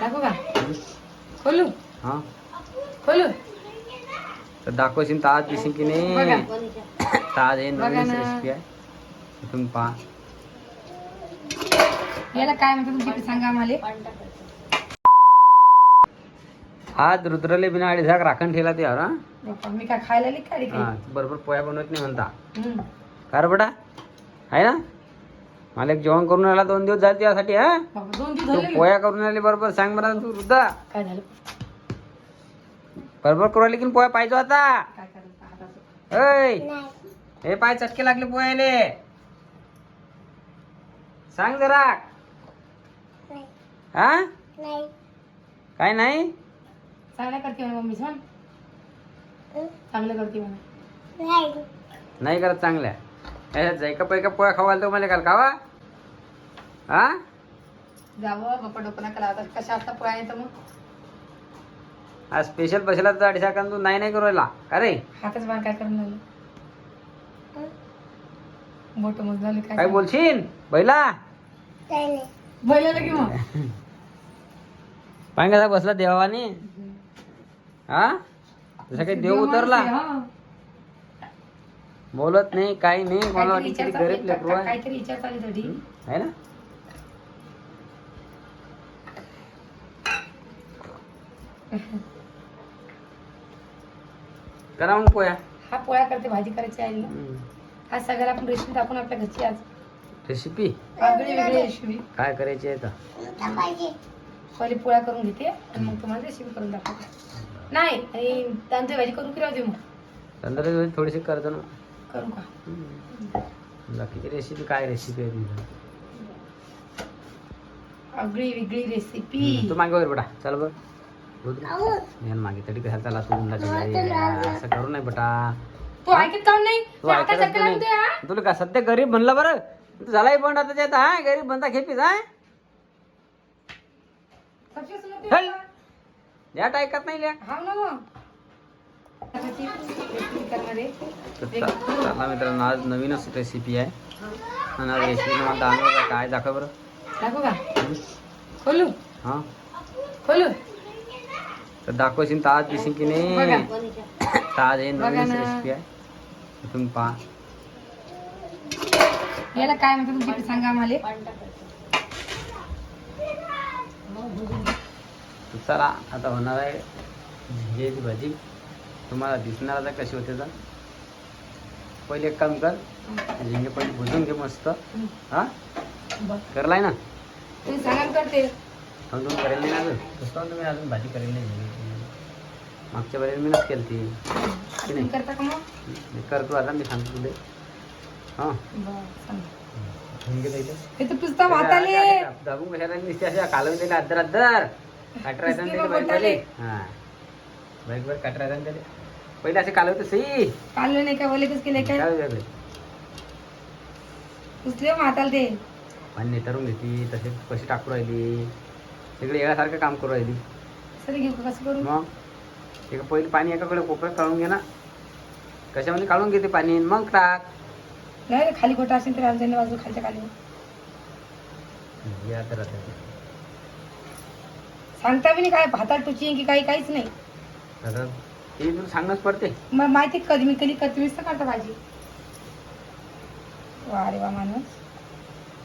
दाखवू का? खोलू? हा. खोलू? तर दाखवशील तर आज की नाही? तर आज हे नवीन. रेसिपी आहे. तुम्ही पहा. याला काय म्हणतात तुमची सांगा आम्हाला. आज रुद्रले बिना अडीच झाक राखण ठेवला ते हा. देखा, मी काय खायला लिख हा बरोबर पोया बनवत नाही म्हणता. हम्म. का रे बेटा? आहे ना? मला एक जेवण करून आला दोन दिवस झाले त्यासाठी हा? बाबा, दोन दिवस तू झाले पोया करून आली बरोबर. सांग मला तू वृद्धा. काय झालं? बरोबर करू आली की पोया? पाहिजे होता. काय करायचं हाताचं ऐ हे पाय चटके लागले पोयाले. सांग जरा. हा? काय नाही? चांगलं करते म्हणा मम्मी सांग. चांगलं करते म्हणा. नाही. करत चांगल्या. ए, जैका पैका पोया खावायला तो मला काल खावा? हा? जावं बाप्पा डोकं नका लावतात कशा असता मग? आज स्पेशल बसला तर अडीचा कारण तू नाही नाही करू राहिला. का रे? हातच बाहेर काय करून लागलं मोठं मग झालं काय काय बोलशील? बैला? बोलायला की मग? पाय कसा बसला देवाने? हा? जसा काही देव उतरला. हा. बोलत नाही काही नाही. मला काहीतरी विचार चालू लेकरू आहे. काहीतरी विचार चालू आहे ना? करा मग पोया हा पोळ्या करते भाजी करायची आहे आज सगळ्याला आपण रेसिपी टाकून आपल्या घरची आज. रेसिपी? वेगळी रेसिपी. काय करायची आहे तर पहिले पोळ्या करून घेते आणि मग तुम्हाला रेसिपी करून दाखवते. नाही आणि तांदूळ भाजी करून फिरवते मग? पंधरा थोडीशी करतो ना. करू का? बाकीची रेसिपी काय रेसिपी आहे तुझी आगळी वेगळी रेसिपी. तू मागे वर बेटा चल बघ. यान मागे तरी कशाला चाला तू घरी असं करू नाही बेटा तू ऐकत काऊन नाही तू आता हा? तुला का सध्या गरीब म्हणलं बरं तू झालाही पण आता त्यात हा गरीब बनता खेपीच हा कशी सुनते चल. बाबा? यात ऐकत नाही ल्या हा ना मग कशाची रेसिपी करणार आहे तर चा- चला मित्रांनो आज नवीनच रेसिपी आहे आणि आज रेसिपी मला दाखव काय दाखव बरं दाखवू का खोलू हां खोलू तर दाखवशील तर आज दिसेल की नाही? तर आज हे बघा नवीनच ना. रेसिपी आहे. तुम्ही पहा. याला काय म्हणतात तुमची सांगा आम्हाला. चला आता होणार आहे झिंग्याची भाजी. तुम्हाला दिसणार आता कशी होते तर. पहिले एक काम कर झिंगे पहिले भुजून घे मस्त. हा? करलाय ना? तुम्ही सांगा करते. अजून करेल नाही ना अजून? कसं तुम्ही अजून भाजी करेल नाही. मागच्या वेळेला मीनच केली ती. की नाही? करता का मग? मी करतो आता मी सांगतो तुले. हां. दाबून कशाला नुसते अशा कालवून दिले. अद्दर अद्दर. काटर. हां. बाईक वर काटर पहिले असे कालवते सई काढलं नाही का वलेकच केले काय? उचले माताल ते पाणी नेतारून घेतली तसे कशी टाकू राहिली. सगळे येण्यासारखं काम करू राहिली. सर घेऊ का? कसं करू? मग? एका पहिले पाणी एकाकडे कोपऱ्यात काढून घे ना. कशामध्ये काढून घेते पाणी? मग टाक. नाही खाली गोटा असेल तर रांजणी बाजू खालच्या खाली. या. सांगता बी नाही काय भातात टुची की काही काहीच नाही. आता ते तुला सांगणंच पडते. मग माहिती कधी मी कधी कधी नुसतं करता भाजी. वा रे वा माणूस.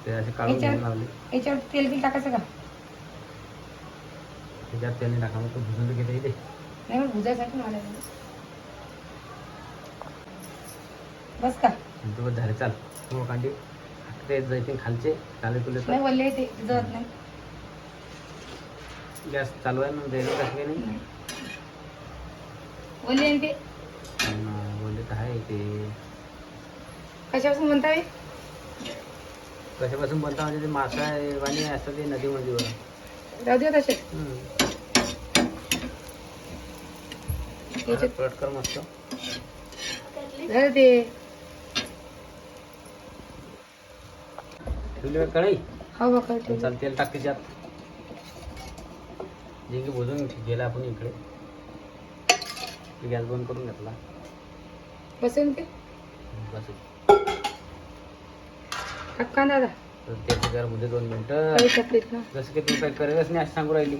ते असे काढून याच्यात- घेऊन लावले. याच्यावर तेल बिल टाकायचं का? त्याच्यात त्याने टाका मग तो भुजून घेता येते नाही मग भुजायसाठी मला बस का? तो झाले चाल. हो कांडी ते जायचे खालचे. काले तुले तर. नाही वल्ले ते जळत नाही. गॅस चालू आहे ना द्यायला काही नाही? वल्ले आणि ते. बोलले तर आहे ते. कशापासून म्हणता बे? कशापासून बनता म्हणजे ते मासा आहे आणि असं ते नदीमध्ये राहू दे तसे हम्म. याच्यात कट कर मस्त राहू दे. ठेवली कढई? हो बघ ठेव चाल तेल टाक त्याच्यात. जे की भुजून गेला आपण इकडे. गॅस बंद करून घेतला. बसेल ते बस हक्का दादा? तर त्याच्या गरममध्ये दोन मिनटं. जसं की तू काही करेलच नाही असं सांगू राहिली.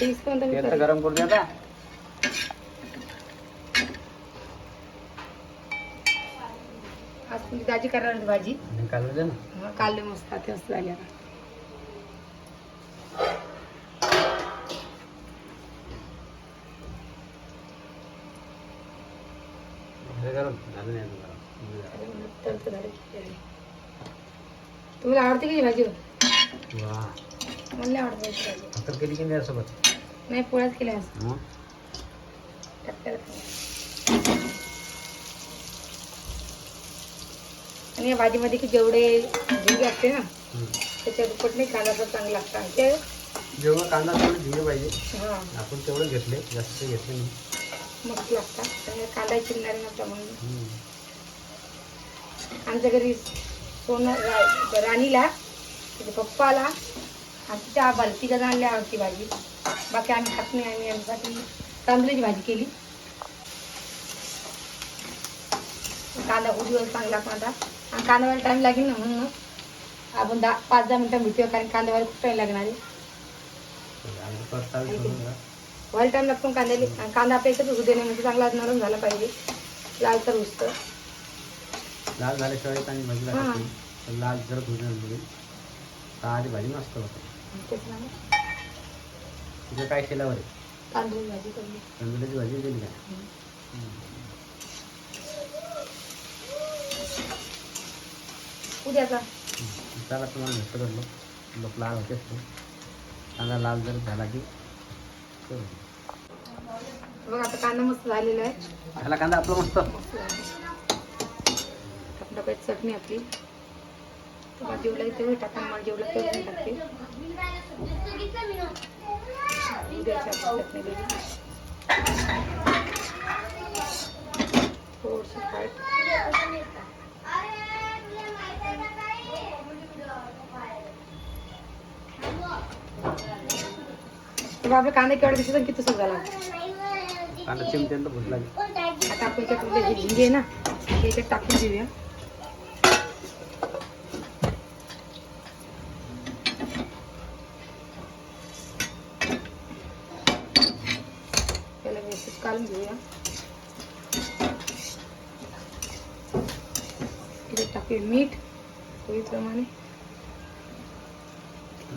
तेच कोणतं मी ते आता करेन. गरम करू दे आता आज तुझी दाजी करणार होती भाजी. काढू दे ना. हा, काढले मस्त ते मस्त झाली आता. झालं गरम? झालं नाही अजून गरम. तळतं झालं की झाली. तुम्हाला आवडते की भाजी? वा. मला नाही आवडत भाजी. भाजी भाकर केली की नाही यासोबत? नाही पोळ्याच केल्या आज मग? आणि या भाजीमध्ये की जेवढे झिंगे असते ना. त्याच्या दुप्पट नाही कांदा तर चांगला लागतं. आणि ते जेवढं कांदा तेवढं झिंगे पाहिजे. हां. आपण तेवढं घेतले जास्त घेतले नाही. मस्त लागतात. त्यामुळे कांदा चिरणारे नसता म्हणून. हम्म. आमच्या घरी सोनं रा- राणीला पप्पाला आणि तिच्या आबाला तिघा आणल्या आवडती भाजी. बाकी आम्ही खात नाही आम्ही आमच्यासाठी तांदळाची भाजी केली. कांदा उजवल चांगला कांदा. आणि कांद्यावाला टाईम लागेल ना म्हणून आपण दहा पाच दहा मिनटं भेटूया कारण कांद्यावाला खूप टाईम लागणार. व्हायला टाईम लागतो कांद्याला. आणि कांदा आपल्या इथं उभू देणे म्हणजे चांगला नरम झाला पाहिजे. लाल तर उचतं लाल झाल्याशिवाय आणि भाजी. लागत लाल जर भुजून दिली तर आधी भाजी मस्त होते. तुझं काय केल्यावर? तांदूळ भाजी तांदळाची भाजी दिली का? उद्याचा त्याला तुम्हाला भेटत करलो लोक लाल होतेच ते कांदा लाल जर झाला की. करू. बघ आता कांदा मस्त झालेला आहे. झाला कांदा आपला मस्त. काही चटणी आपली. तुम्हाला जेवढा तेवढी टाका मला जेवढं तेवढी टाकते उद्याची आपली चटणी दिली तेव्हा आपले कांदे केवढे दिसत आणि किती सुरू झाला कांदा चिमट्यानं भुजला आता आपण हे झिंगे आहे ना ते याच्यात टाकून देऊया. त्याला व्यवस्थित काढून घेऊया. टाकूया मीठ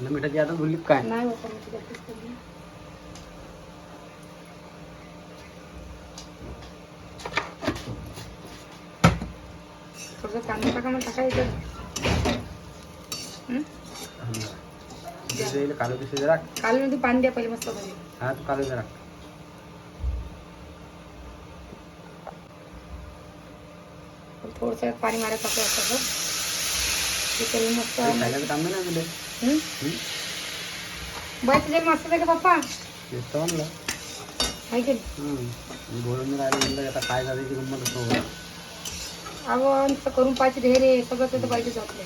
मिठाची आता भुलली काय? नाही कांदा टाका मग टाकायचं हं? कालू पिशवी जरा कालमध्ये पाणी द्या पहिले मस्त पाहिजे हा तू कालू जरा थोडस पाणी मारायचं आपलं असं मस्त खायला नाही दिले मस्त आहे का पप्पा येतो म्हणलं आहे की नाही? बोलून राहिले म्हणलं आता काय झालं की गंमत असतो नुसतं करून पाहिजे रे सगळं तिथं पाहिजेच आपले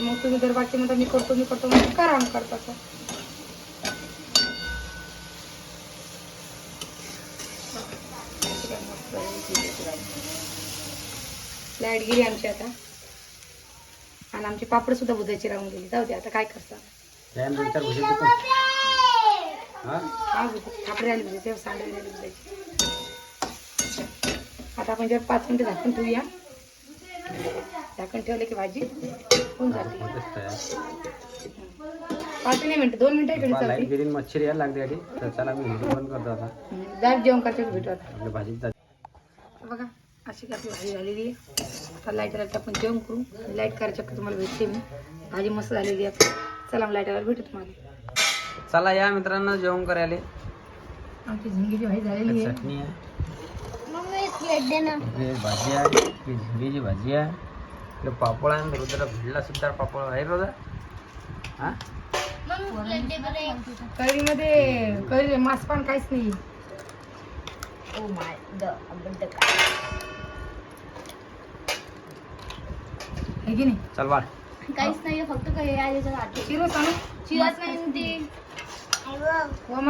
मग तुम्ही जर बाकी म्हणता मी करतो मी करतो मग करा मग करता. लाइट गेली आमची आता. आणि आमचे पापड सुद्धा बुधायची राहून गेली. जाऊ दे आता काय करता? हा हा बुधे खापरे आली बुधे तेव्हा सांडली आली बुधायची. आता आपण जेव्हा पाच मिनिटं झाकून ठेवूया. झाकण ठेवलं की भाजी होऊन जाते. पाच नाही मिनिटं दोन मिनिटं गेली मच्छर यायला लागली आधी. तर चला मी व्हिडिओ बंद करतो आता. दार जेवण करते भेटू आता. जाते बघा अशी काय भाजी झालेली आहे. आता लाइट आल्यावर आपण जेवण करू. लाइट करायच्या तुम्हाला भेटते मी. भाजी मस्त झालेली आहे. चला मग लाइट आल्यावर भेटू तुम्हाला. चला या मित्रांनो जेवण करायला. आमची झिंगीची भाजी झालेली आहे. भाजी आहे झिंगेची भाजी आहे. इकडे पापड आहे आणि रुद्रा भिडला सुद्धा पापड आहे रोजा हा? कढीमध्ये कढी मास पण काहीच नाही. आहे की नाही? चल बाळ. काहीच नाही फक्त काही आहे सांगू. चिराच नाही ते हो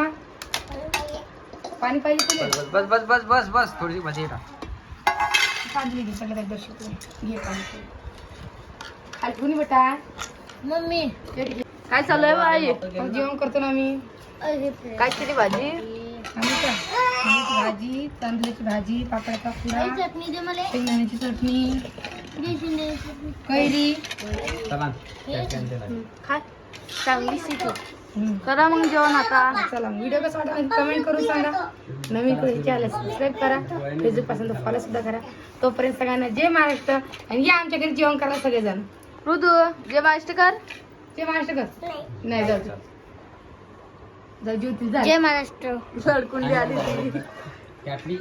पाणी पाहिजे तुला बस बस बस बस बस बस थोडीशी भाजी का पाणी घे सगळ्यात एकदा शिकून घे पाणी. कुणी बेटा. मम्मी. काय चालू आहे बाई? मग जेवण करतो ना आम्ही. काय केली भाजी? आम्ही का आम्ही भाजी तांदळाची भाजी पापडाचा पुडा चटणी दे मला. शेंगदाण्याची चटणी. कैरी. चला. काय चांगली सीट. करा मग जेवण आता. चला व्हिडिओ कसा वाटला कमेंट करून सांगा. नवीन कोणी चॅनल सबस्क्राईब करा. फेसबुकपासून फॉलो सुद्धा करा. तोपर्यंत सगळ्यांना जय महाराष्ट्र आणि या आमच्या घरी जेवण करा सगळेजण. ऋतू जे महाराष्ट्र कर. जय महाराष्ट्र कर. नाही जाऊ. जाऊ ज्योती जा. जय महाराष्ट्र. लडकुंडी आली